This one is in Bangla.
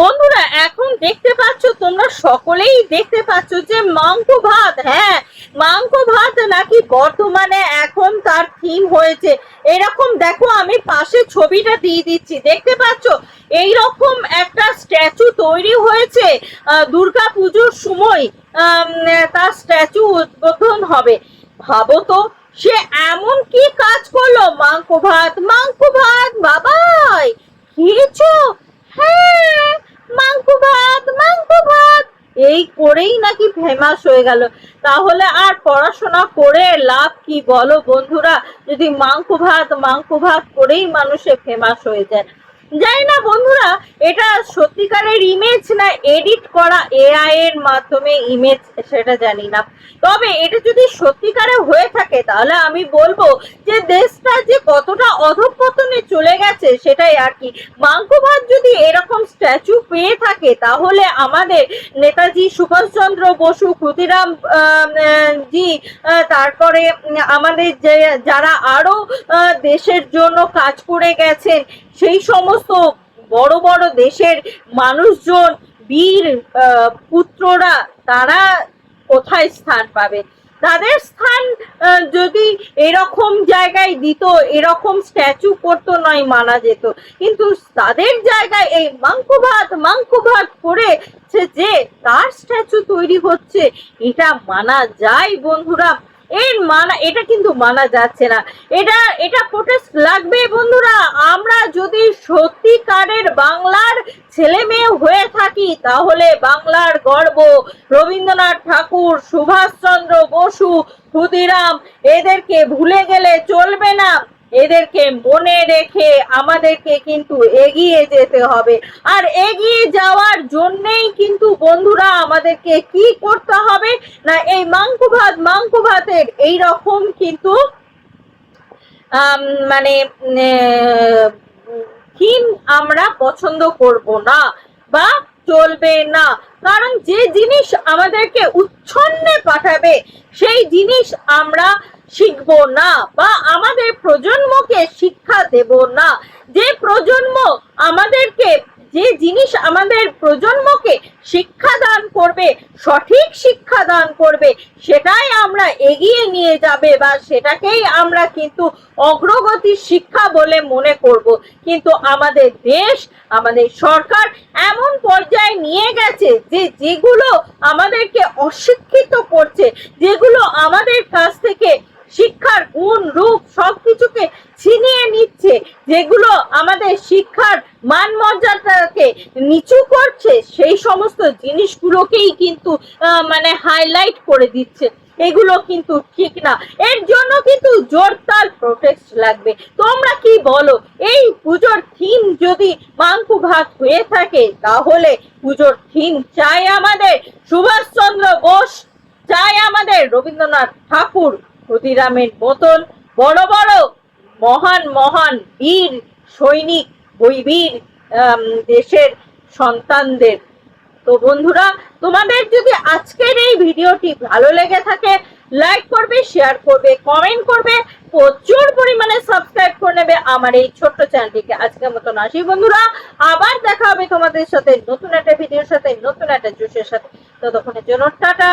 বন্ধুরা, এখন দেখতে পাচ্ছ, তোমরা সকলেই দেখতে পাচ্ছ যে মাংস ভাত হ্যাঁ মাংস ভাত নাকি বর্তমানে এখন তার থিম হয়েছে। এরকম দেখো, আমি পাশে ছবিটা দিয়ে দিচ্ছি। দেখতে পাচ্ছ, এইরকম একটা স্ট্যাচু তৈরি হয়েছে দুর্গা পুজোর সময় তার স্ট্যাচু উদ্বোধন হবে। ভাবো তো, সে এমন কি কাজ করল? মাংস ভাত মাংস ভাত, বাবাই, খেয়েছো? হ্যাঁ মাংস ভাত মাংস ভাত এই করেই নাকি ফেমাস হয়ে গেল। তাহলে আর পড়াশোনা করে লাভ কি বলো বন্ধুরা? যদি মাংস ভাত মাংস ভাত করেই মানুষে ফেমাস হয়ে যায়। জানি না বন্ধুরা এটা সত্যিকারের ইমেজ না এডিট করা এআই এর মাধ্যমে ইমেজ সেটা জানি না। তবে এটা যদি সত্যিকারে হয়ে থাকে তাহলে আমি বলব যে দেশটা যে কতটা অধঃপতনে চলে গেছে সেটাই আর কি। মাংস ভাত যদি এরকম স্ট্যাচু পেয়ে থাকে তাহলে আমাদের নেতাজি সুভাষচন্দ্র বসু ক্ষুদিরাম জি তারপরে আমাদের যে যারা আরও আহ, দেশের জন্য কাজ করে গেছেন সেই সমস্ত বড় বড় দেশের মানুষজন, বীর পুত্ররা তারা কোথায় স্থান পাবে? তাদের স্থান যদি এরকম জায়গায় দিত, এরকম স্ট্যাচু করতো নয় মানা যেত। কিন্তু তাদের জায়গায় এই মাংস ভাত মাংস ভাত করেছে যে তার স্ট্যাচু তৈরি হচ্ছে, এটা মানা যায় বন্ধুরা। এর মানা, এটা কিন্তু মানা যাচ্ছে না। এটা এটা প্রোটেস্ট লাগবে যদি সত্যিকারের বাংলার ছেলে মেয়ে হয়ে থাকি, তাহলে বাংলার গর্ব। রবীন্দ্রনাথ ঠাকুর, সুভাষচন্দ্র বসু, ক্ষুদিরাম, এদেরকে ভুলে গেলে চলবে না। এদেরকে মনে রেখে আমাদেরকে কিন্তু এগিয়ে যেতে হবে। আর এগিয়ে যাওয়ার জন্যেই কিন্তু বন্ধুরা আমাদেরকে কি করতে হবে? না, এই মাংস ভাত মাংস ভাতের এই রকম কিন্তু মানে থিম আমরা পছন্দ করব না বা চলবে না। কারণ যে জিনিস আমাদেরকে উচ্ছন্নে পাঠাবে, সেই জিনিস আমরা শিখব না বা আমাদের প্রজন্মকে শিক্ষা দেব না। যে প্রজন্ম আমাদেরকে, যে জিনিস আমাদের প্রজন্মকে করবে, সঠিক শিক্ষা দান করবে, সেটাই আমরা এগিয়ে নিয়ে যাবে বা সেটাকেই আমরা কিন্তু অগ্রগতি শিক্ষা বলে মনে করব। কিন্তু আমাদের দেশ, আমাদের সরকার এমন পর্যায়ে নিয়ে গেছে যে যেগুলো আমাদেরকে অশিক্ষিত করছে, যেগুলো আমাদের কাছ থেকে শিক্ষার গুণ, রূপ সবকিছুকে ছিনিয়ে নিচ্ছে, যেগুলো আমাদের শিক্ষার মান মর্যাদাকে নিচু করছে, সেই সমস্ত জিনিসগুলোকেই কিন্তু মানে হাইলাইট করে দিচ্ছে। এগুলো কিন্তু ঠিক না। এর জন্য কিন্তু জোরদার প্রোটেস্ট লাগবে। তোমরা কি বলো, এই পুজোর থিম যদি মাংকু ভাত হয়ে থাকে, তাহলে পুজোর থিম চাই আমাদের। সুভাষচন্দ্র বোস, চাই আমাদের রবীন্দ্রনাথ ঠাকুর। ক্ষুদিরামের মতন বড় বড়, মহান মহান বীর সৈনিক, বৈবীর দেশের সন্তানদের। তো বন্ধুরা, তোমাদের যদি আজকের এই ভিডিওটি ভালো লেগে থাকে লাইক করবে শেয়ার করবে কমেন্ট করবে, প্রচুর পরিমাণে সাবস্ক্রাইব করে নেবে আমার এই ছোট্ট চ্যানেলটিকে। আজকের মতন আসি বন্ধুরা, আবার দেখা হবে তোমাদের সাথে নতুন একটা ভিডিওর সাথে, নতুন একটা জোশের সাথে। ততক্ষণের জন্য টাটা।